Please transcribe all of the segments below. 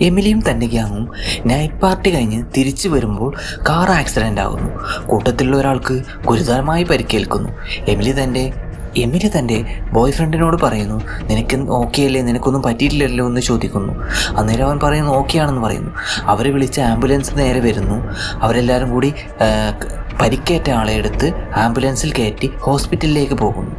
എമിലിയും തന്റെ ഗ്യാങ്ങും night party കഴിഞ്ഞ് തിരിച്ചു വരുമ്പോൾ കാർ ആക്സിഡന്റ് ആകുന്നു. കൂട്ടത്തിലുള്ള ഒരാൾക്ക് ഗുരുതരമായി പരിക്കേൽക്കുന്നു. എമിലി തന്റെ എമിലി തന്റെ ബോയ് ഫ്രണ്ടിനോട് പറയുന്നു നിനക്ക് ഓക്കെ അല്ലേ? നിനക്കൊന്നും പറ്റിയിട്ടില്ലല്ലോ? എന്ന് ചോദിക്കുന്നു. അന്നേരം അവൻ പറയുന്നു ഓക്കെ ആണെന്ന് പറയുന്നു. അവരെ വിളിച്ച് ആംബുലൻസ് നേരെ വരുന്നു. അവരെല്ലാവരും കൂടി പരിക്കേറ്റ ആളെ എടുത്ത് ആംബുലൻസിൽ കയറ്റി ഹോസ്പിറ്റലിലേക്ക് പോകുന്നു.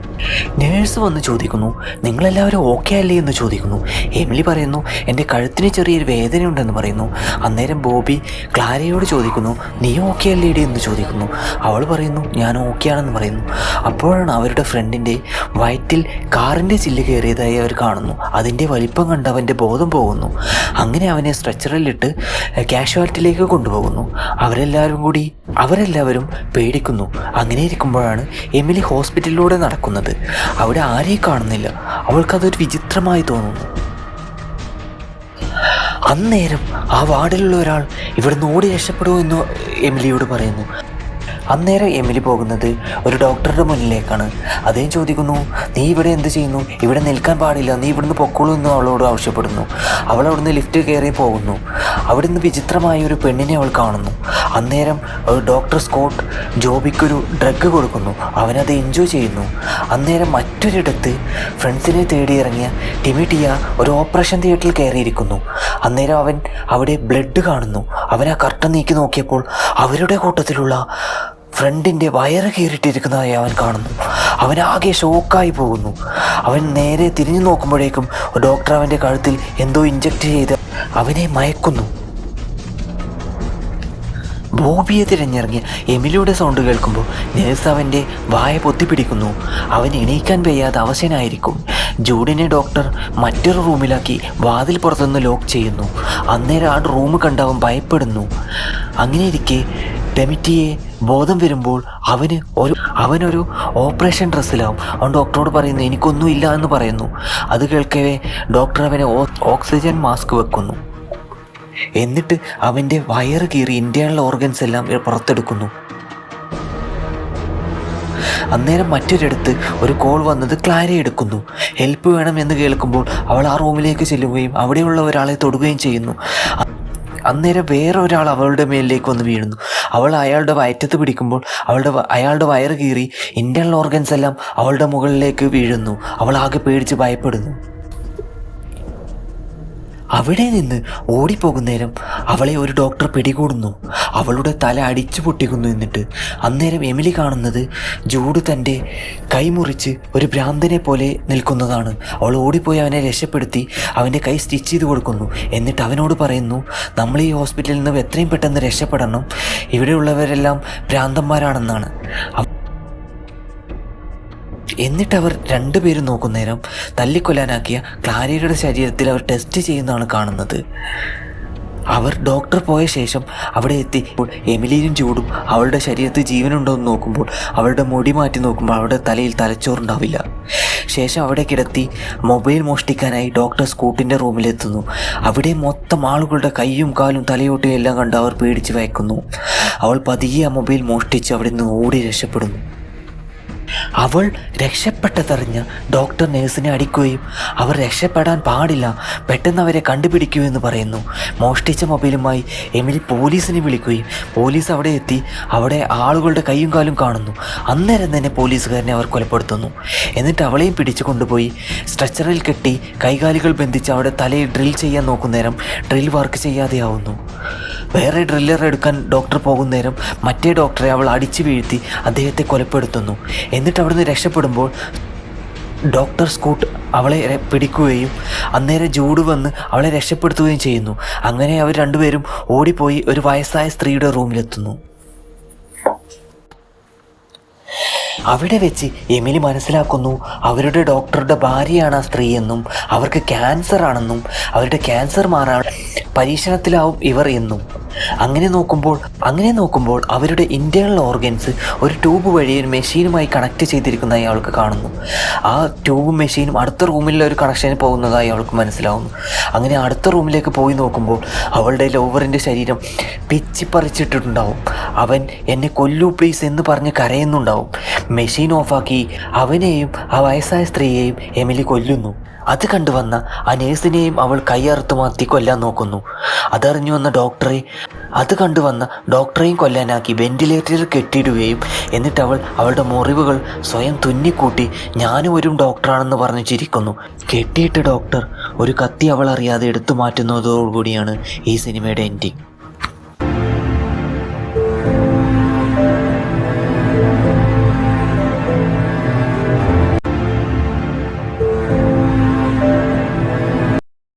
നേഴ്സ് വന്ന് ചോദിക്കുന്നു നിങ്ങളെല്ലാവരും ഓക്കെ അല്ലേ? എന്ന് ചോദിക്കുന്നു. എമിലി പറയുന്നു എന്റെ കഴുത്തിന് ചെറിയൊരു വേദനയുണ്ടെന്ന് പറയുന്നു. അന്നേരം ബോബി ക്ലാരയോട് ചോദിക്കുന്നു നീ ഓക്കെ അല്ലേടി? എന്ന് ചോദിക്കുന്നു. അവൾ പറയുന്നു ഞാൻ ഓക്കെ ആണെന്ന് പറയുന്നു. അപ്പോഴാണ് അവരുടെ ഫ്രണ്ടിന്റെ വയറ്റിൽ കാറിന്റെ ചില്ല് കയറിയതായി അവർ കാണുന്നു. അതിന്റെ വലിപ്പം കണ്ട് അവന്റെ ബോധം പോകുന്നു. അങ്ങനെ അവനെ സ്ട്രെച്ചറിലിട്ട് കാഷ്വാലിറ്റിയിലേക്ക് കൊണ്ടുപോകുന്നു. അവരെല്ലാവരും കൂടി അവരെല്ലാവരും പേടിക്കുന്നു. അങ്ങനെ ഇരിക്കുമ്പോഴാണ് എമിലി ഹോസ്പിറ്റലിലൂടെ നടക്കുന്നത്. അവിടെ ആരെയും കാണുന്നില്ല. അവൾക്കതൊരു വിചിത്രമായി തോന്നുന്നു. അന്നേരം ആ വാർഡിലുള്ള ഒരാൾ ഇവിടുന്ന് ഓടി രക്ഷപ്പെടുമോ എന്ന് എമിലിയോട് പറയുന്നു. അന്നേരം എമിലി പോകുന്നത് ഒരു ഡോക്ടറുടെ മുന്നിലേക്കാണ്. അദ്ദേഹം ചോദിക്കുന്നു നീ ഇവിടെ എന്ത് ചെയ്യുന്നു? ഇവിടെ നിൽക്കാൻ പാടില്ല. നീ ഇവിടുന്ന് പൊക്കോളൂ എന്ന് അവളോട് ആവശ്യപ്പെടുന്നു. അവൾ അവിടുന്ന് ലിഫ്റ്റ് കയറി പോകുന്നു. അവിടുന്ന് വിചിത്രമായ ഒരു പെണ്ണിനെ അവൾ കാണുന്നു. അന്നേരം ഡോക്ടർ സ്കോട്ട് ജോബിക്കൊരു ഡ്രഗ് കൊടുക്കുന്നു. അവനത് എൻജോയ് ചെയ്യുന്നു. അന്നേരം മറ്റൊരിടത്ത് ഫ്രണ്ട്സിനെ തേടി ഇറങ്ങിയ ടിമിട്ടിയ ഒരു ഓപ്പറേഷൻ തിയേറ്ററിൽ കയറിയിരിക്കുന്നു. അന്നേരം അവൻ അവിടെ ബ്ലഡ് കാണുന്നു. അവൻ ആ കർട്ടൻ നീക്കി നോക്കിയപ്പോൾ അവരുടെ കൂട്ടത്തിലുള്ള ഫ്രണ്ടിന്റെ വയറ് കീറിട്ടിരിക്കുന്നതായി അവൻ കാണുന്നു. അവൻ ആകെ ഷോക്കായി പോകുന്നു. അവൻ നേരെ തിരിഞ്ഞു നോക്കുമ്പോഴേക്കും ഡോക്ടർ അവന്റെ കഴുത്തിൽ എന്തോ ഇഞ്ചക്ട് ചെയ്ത് അവനെ മയക്കുന്നു. ബോബിയെ തിരഞ്ഞിറങ്ങിയ എമിലിയുടെ സൗണ്ട് കേൾക്കുമ്പോൾ നേഴ്സ് അവന്റെ വായ പൊത്തിപ്പിടിക്കുന്നു. അവൻ എണീക്കാൻ വയ്യാതെ അവശനായിരിക്കും. ജൂഡിനെ ഡോക്ടർ മറ്റൊരു റൂമിലാക്കി വാതിൽ പുറത്തുനിന്ന് ലോക്ക് ചെയ്യുന്നു. അന്നേരം ആ റൂം കണ്ട് അവൻ ഭയപ്പെടുന്നു. അങ്ങനെ ഇരിക്കെ ഡെമിറ്റിയെ ബോധം വരുമ്പോൾ അവന് ഒരു അവനൊരു ഓപ്പറേഷൻ ഡ്രസ്സിലാവും. അവൻ ഡോക്ടറോട് പറയുന്നു എനിക്കൊന്നും ഇല്ല എന്ന് പറയുന്നു. അത് കേൾക്കവേ ഡോക്ടർ അവനെ ഓക്സിജൻ മാസ്ക് വെക്കുന്നു. എന്നിട്ട് അവന്റെ വയറ് കീറി ഇന്റേണൽ ഓർഗൻസ് എല്ലാം പുറത്തെടുക്കുന്നു. അന്നേരം മറ്റൊരിടത്ത് ഒരു കോൾ വന്നത് ക്ലാര എടുക്കുന്നു. ഹെൽപ്പ് വേണം എന്ന് കേൾക്കുമ്പോൾ അവൾ ആ റൂമിലേക്ക് ചെല്ലുകയും അവിടെയുള്ള ഒരാളെ തൊടുകയും ചെയ്യുന്നു. അന്നേരം വേറെ ഒരാൾ അവളുടെ മേലിലേക്ക് വന്ന് വീഴുന്നു. അവൾ അയാളുടെ വയറ്റത്ത് പിടിക്കുമ്പോൾ അവളുടെ അയാളുടെ വയറ് കീറി ഇന്റേണൽ ഓർഗൻസ് എല്ലാം അവളുടെ മുകളിലേക്ക് വീഴുന്നു. അവൾ ആകെ പേടിച്ച് ഭയപ്പെടുന്നു. അവിടെ നിന്ന് ഓടിപ്പോകുന്നേരം അവളെ ഒരു ഡോക്ടർ പിടികൂടുന്നു. അവളുടെ തല അടിച്ചു പൊട്ടിക്കുന്നു എന്നിട്ട് അന്നേരം എമിലി കാണുന്നത് ജൂഡ് തന്റെ കൈമുറിച്ച് ഒരു ഭ്രാന്തനെ പോലെ നിൽക്കുന്നതാണ്. അവൾ ഓടിപ്പോയി അവനെ രക്ഷപ്പെടുത്തി അവന്റെ കൈ സ്റ്റിച്ച് ചെയ്ത് കൊടുക്കുന്നു. എന്നിട്ട് അവനോട് പറയുന്നു നമ്മൾ ഈ ഹോസ്പിറ്റലിൽ നിന്ന് എത്രയും പെട്ടെന്ന് രക്ഷപ്പെടണം. ഇവിടെയുള്ളവരെല്ലാം ഭ്രാന്തന്മാരാണെന്നാണ്. എന്നിട്ട് അവർ രണ്ടുപേരും നോക്കുന്നേരം തല്ലിക്കൊല്ലാനാക്കിയ ക്ലാരയുടെ ശരീരത്തിൽ അവർ ടെസ്റ്റ് ചെയ്യുന്നതാണ് കാണുന്നത്. അവർ ഡോക്ടർ പോയ ശേഷം അവിടെ എത്തി. എമിലിയും ചൂടും അവളുടെ ശരീരത്തിൽ ജീവനുണ്ടോ എന്ന് നോക്കുമ്പോൾ അവളുടെ മുടി മാറ്റി നോക്കുമ്പോൾ അവളുടെ തലയിൽ തലച്ചോറുണ്ടാവില്ല. ശേഷം അവിടെ കിടത്തി മൊബൈൽ മോഷ്ടിക്കാനായി ഡോക്ടർ സ്കൂട്ടിന്റെ റൂമിലെത്തുന്നു. അവിടെ മൊത്തം ആളുകളുടെ കൈയും കാലും തലയോട്ടിയും എല്ലാം കണ്ട് അവർ പേടിച്ച് വയക്കുന്നു. അവൾ പതിയെ ആ മൊബൈൽ മോഷ്ടിച്ച് അവിടെ നിന്ന് ഓടി രക്ഷപ്പെടുന്നു. അവൾ രക്ഷപ്പെട്ടതറിഞ്ഞ് ഡോക്ടർ നേഴ്സിനെ അടിക്കുകയും അവർ രക്ഷപ്പെടാൻ പാടില്ല പെട്ടെന്ന് അവരെ കണ്ടുപിടിക്കൂ എന്ന് പറയുന്നു. മോഷ്ടിച്ച മൊബൈലുമായി എമിലി പോലീസിനെ വിളിക്കുകയും പോലീസ് അവിടെ എത്തി അവിടെ ആളുകളുടെ കൈയും കാലും കാണുന്നു. അന്നേരം തന്നെ പോലീസുകാരനെ അവർ കൊലപ്പെടുത്തുന്നു. എന്നിട്ട് അവളെയും പിടിച്ചു കൊണ്ടുപോയി. സ്ട്രെച്ചറിൽ കെട്ടി കൈകാലുകൾ ബന്ധിച്ച് അവിടെ തലയിൽ ഡ്രിൽ ചെയ്യാൻ നോക്കുന്നേരം ഡ്രിൽ വർക്ക് ചെയ്യാതെയാവുന്നു. വേറെ ഡ്രില്ലർ എടുക്കാൻ ഡോക്ടർ പോകുന്നേരം മറ്റേ ഡോക്ടറെ അവൾ അടിച്ചു വീഴ്ത്തി അദ്ദേഹത്തെ കൊലപ്പെടുത്തുന്നു. എന്നിട്ട് അവിടുന്ന് രക്ഷപ്പെടുമ്പോൾ ഡോക്ടർ സ്കൂട്ട് അവളെ പിടിക്കുകയും അന്നേരം ജൂഡ് വന്ന് അവളെ രക്ഷപ്പെടുത്തുകയും ചെയ്യുന്നു. അങ്ങനെ അവർ രണ്ടുപേരും ഓടിപ്പോയി ഒരു വയസ്സായ സ്ത്രീയുടെ റൂമിലെത്തുന്നു. അവിടെ വെച്ച് എമിലി മനസ്സിലാക്കുന്നു അവരുടെ ഡോക്ടറുടെ ഭാര്യയാണ് ആ സ്ത്രീ എന്നും അവർക്ക് ക്യാൻസർ ആണെന്നും അവരുടെ ക്യാൻസർ മാറാൻ പരീക്ഷണത്തിലാവും ഇവർ എന്നും. അങ്ങനെ നോക്കുമ്പോൾ അങ്ങനെ നോക്കുമ്പോൾ അവരുടെ ഇന്റേണൽ ഓർഗൻസ് ഒരു ട്യൂബ് വഴി ഒരു മെഷീനുമായി കണക്ട് ചെയ്തിരിക്കുന്നതായി അയാൾക്ക് കാണുന്നു. ആ ട്യൂബും മെഷീനും അടുത്ത റൂമിലെ ഒരു കണക്ഷന് പോകുന്നതായി അവൾക്ക് മനസ്സിലാവുന്നു. അങ്ങനെ അടുത്ത റൂമിലേക്ക് പോയി നോക്കുമ്പോൾ അവളുടെ ലോവറിന്റെ ശരീരം പിച്ചിപ്പറിച്ചിട്ടുണ്ടാവും. അവൻ എന്നെ കൊല്ലൂ പ്ലീസ് എന്ന് പറഞ്ഞ് കരയുന്നുണ്ടാവും. മെഷീൻ ഓഫാക്കി അവനെയും ആ വയസ്സായ സ്ത്രീയെയും എമിലി കൊല്ലുന്നു. അത് കണ്ടുവന്ന ആ നേഴ്സിനെയും അവൾ കൈയറുത്തു മാറ്റി കൊല്ലാൻ നോക്കുന്നു. അതറിഞ്ഞു വന്ന ഡോക്ടറെ അത് കണ്ടുവന്ന ഡോക്ടറെയും കൊല്ലാനാക്കി വെന്റിലേറ്ററിൽ കെട്ടിയിടുകയും എന്നിട്ട് അവൾ അവളുടെ മുറിവുകൾ സ്വയം തുന്നിക്കൂട്ടി ഞാനും ഒരു ഡോക്ടറാണെന്ന് പറഞ്ഞു ചിരിക്കുന്നു. കെട്ടിയിട്ട് ഡോക്ടർ ഒരു കത്തി അവൾ അറിയാതെ എടുത്തു മാറ്റുന്നതോടുകൂടിയാണ് ഈ സിനിമയുടെ എൻഡിങ്